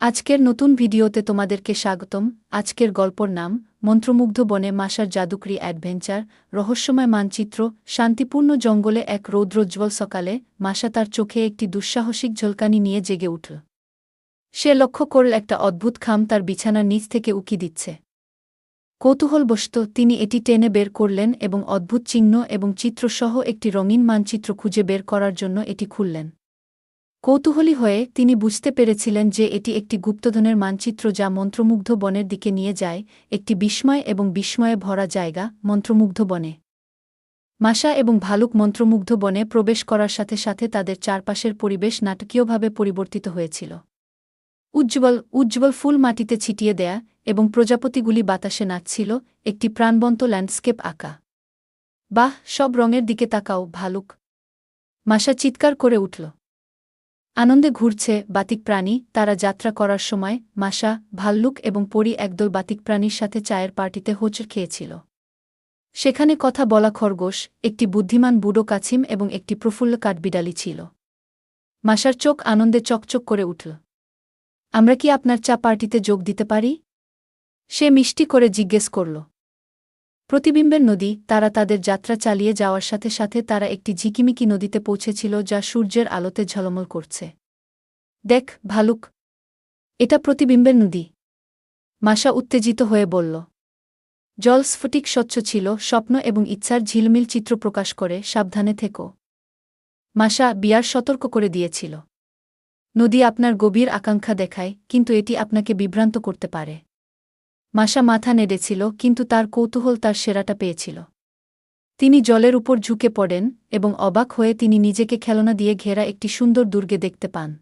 আজকের নতুন ভিডিওতে তোমাদেরকে স্বাগতম। আজকের গল্পর নাম, মন্ত্রমুগ্ধ বনে মাসার জাদুকরি অ্যাডভেঞ্চার, রহস্যময় মানচিত্র, শান্তিপূর্ণ জঙ্গলে এক রৌদ্রোজ্জ্বল সকালে মাসা তার চোখে একটি দুঃসাহসিক ঝলকানি নিয়ে জেগে উঠল। সে লক্ষ্য করল একটা অদ্ভুত খাম তার বিছানার নিচ থেকে উকি দিচ্ছে। কৌতূহলবশত তিনি এটি টেনে বের করলেন এবং অদ্ভুত চিহ্ন এবং চিত্রসহ একটি রঙিন মানচিত্র খুঁজে বের করার জন্য এটি খুললেন। কৌতূহলী হয়ে তিনি বুঝতে পেরেছিলেন যে এটি একটি গুপ্তধনের মানচিত্র যা মন্ত্রমুগ্ধ বনের দিকে নিয়ে যায়, একটি বিস্ময় এবং বিস্ময়ে ভরা জায়গা, মন্ত্রমুগ্ধ বনে। মাসা এবং ভালুক মন্ত্রমুগ্ধ বনে প্রবেশ করার সাথে সাথে তাদের চারপাশের পরিবেশ নাটকীয়ভাবে পরিবর্তিত হয়েছিল। উজ্জ্বল উজ্জ্বল ফুল মাটিতে ছিটিয়ে দেয়া এবং প্রজাপতিগুলি বাতাসে নাচছিল, একটি প্রাণবন্ত ল্যান্ডস্কেপ আঁকা। বাহ, সব রঙের দিকে তাকাও, ভালুক। মাসা চিৎকার করে উঠল। আনন্দে ঘুরছে বাতিক প্রাণী তারা যাত্রা করার সময় মাসা ভাল্লুক এবং পরি একদল বাতিক প্রাণীর সাথে চায়ের পার্টিতে হোচর খেয়েছিল। সেখানে কথা বলা খরগোশ, একটি বুদ্ধিমান বুড়ো কাছিম এবং একটি প্রফুল্ল কাঠবিড়ালি ছিল। মাসার চোখ আনন্দে চকচক করে উঠল। আমরা কি আপনার চা পার্টিতে যোগ দিতে পারি? সে মিষ্টি করে জিজ্ঞেস করল। প্রতিবিম্বের নদী, তারা তাদের যাত্রা চালিয়ে যাওয়ার সাথে সাথে তারা একটি ঝিকিমিকি নদীতে পৌঁছেছিল যা সূর্যের আলোতে ঝলমল করছে। দেখ, ভালুক। এটা প্রতিবিম্বের নদী। মাসা উত্তেজিত হয়ে বলল। জল স্ফটিক স্বচ্ছ ছিল, স্বপ্ন এবং ইচ্ছার ঝিলমিল চিত্র প্রকাশ করে, সাবধানে থেকো। মাসা বিয়ার সতর্ক করে দিয়েছিল। নদী আপনার গভীর আকাঙ্ক্ষা দেখায়, কিন্তু এটি আপনাকে বিভ্রান্ত করতে পারে। মাসা মাথা নেড়েছিল, কিন্তু তার কৌতূহল তার সেরাটা পেয়েছিল। তিনি জলের উপর ঝুঁকে পড়েন এবং অবাক হয়ে তিনি নিজেকে খেলনা দিয়ে ঘেরা একটি সুন্দর দুর্গে দেখতে পান।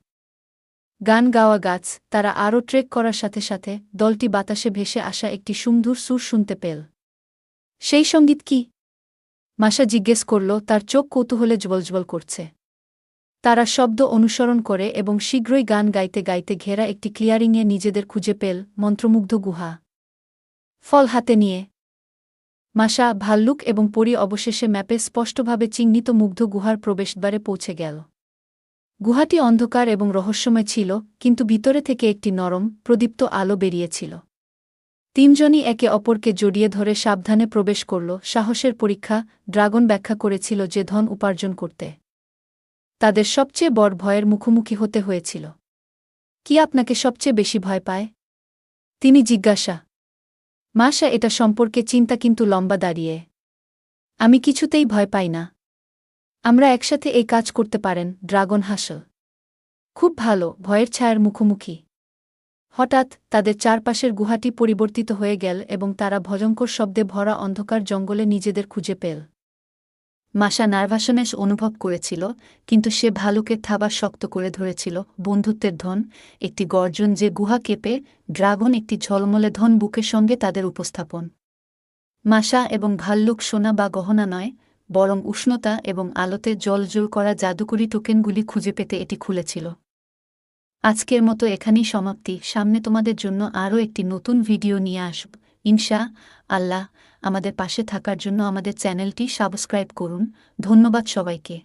গান গাওয়া গাছ, তারা আরও ট্রেক করার সাথে সাথে দলটি বাতাসে ভেসে আসা একটি সুন্দর সুর শুনতে পেল। সেই সংগীত কি? মাসা জিজ্ঞেস করল, তার চোখ কৌতূহলে জ্বলজ্বল করছে। তারা শব্দ অনুসরণ করে এবং শীঘ্রই গান গাইতে গাইতে ঘেরা একটি ক্লিয়ারিংয়ে নিজেদের খুঁজে পেল মন্ত্রমুগ্ধ গুহা। ফল হাতে নিয়ে। মাসা ভাল্লুক এবং পরি অবশেষে ম্যাপে স্পষ্টভাবে চিহ্নিত মুগ্ধ গুহার প্রবেশদ্বারে পৌঁছে গেল। গুহাটি অন্ধকার এবং রহস্যময় ছিল, কিন্তু ভিতরে থেকে একটি নরম, প্রদীপ্ত আলো বেরিয়েছিল। তিনজনই একে অপরকে জড়িয়ে ধরে সাবধানে প্রবেশ করল, সাহসের পরীক্ষা, ড্রাগন ব্যাখ্যা করেছিল যে ধন উপার্জন করতে। তাদের সবচেয়ে বড় ভয়ের মুখোমুখি হতে হয়েছিল। কি আপনাকে সবচেয়ে বেশি ভয় পায়? তিনি জিজ্ঞাসা। মাসা এটা সম্পর্কে চিন্তা কিন্তু লম্বা দাঁড়িয়ে। আমি কিছুতেই ভয় পাই না। আমরা একসাথে এই কাজ করতে পারেন, ড্রাগন হাসল। খুব ভালো, ভয়ের ছায়ার মুখোমুখি। হঠাৎ, তাদের চারপাশের গুহাটি পরিবর্তিত হয়ে গেল এবং তারা ভয়ঙ্কর শব্দে ভরা অন্ধকার জঙ্গলে নিজেদের খুঁজে পেল। মাসা নার্ভাসনেস অনুভব করেছিল, কিন্তু সে ভালুকের থাবা শক্ত করে ধরেছিল, বন্ধুত্বের ধন, একটি গর্জন যে গুহা কেঁপে, ড্রাগন একটি ঝলমলে ধন বুকের সঙ্গে তাদের উপস্থাপন। মাসা এবং ভাল্লুক সোনা বা গহনা নয় বরং উষ্ণতা এবং আলোতে জল জোর করা জাদুকরী টোকেনগুলি খুঁজে পেতে এটি খুলেছিল। আজকের মতো এখানেই সমাপ্তি। সামনে তোমাদের জন্য আরও একটি নতুন ভিডিও নিয়ে আসব। ইনশা আল্লাহ আমাদের পাশে থাকার জন্য আমাদের চ্যানেলটি সাবস্ক্রাইব করুন। ধন্যবাদ সবাইকে।